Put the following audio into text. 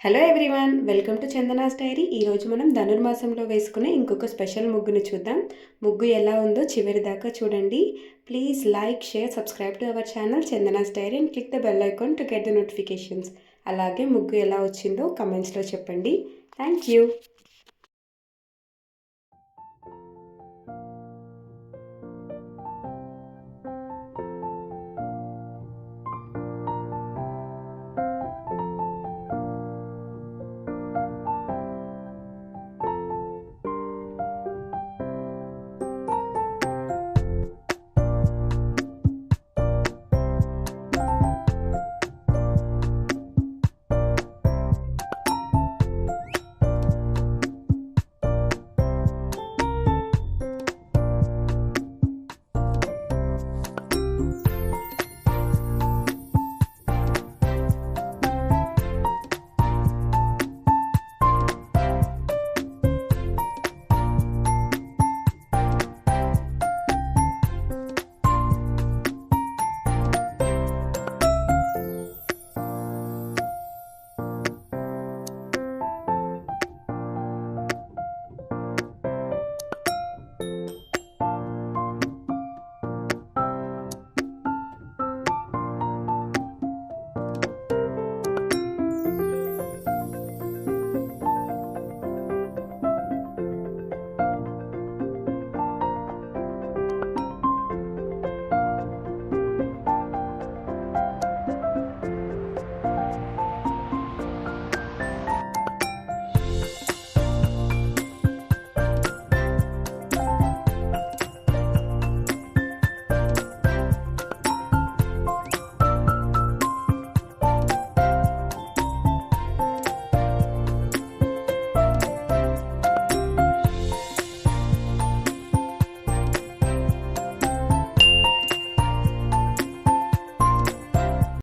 Hello everyone welcome to Chandana's diary ఈరోజు మనం ధనుర్మాసంలో వేసుకునే ఇంకొక స్పెషల్ ముగ్గును చూద్దాం. ముగ్గు ఎలా ఉందో చివరి దాకా చూడండి. Please like share subscribe to our channel Chandana's diary and click the bell icon to get the notifications అలాగే ముగ్గు ఎలా వచ్చిందో కమెంట్స్లో చెప్పండి. Thank you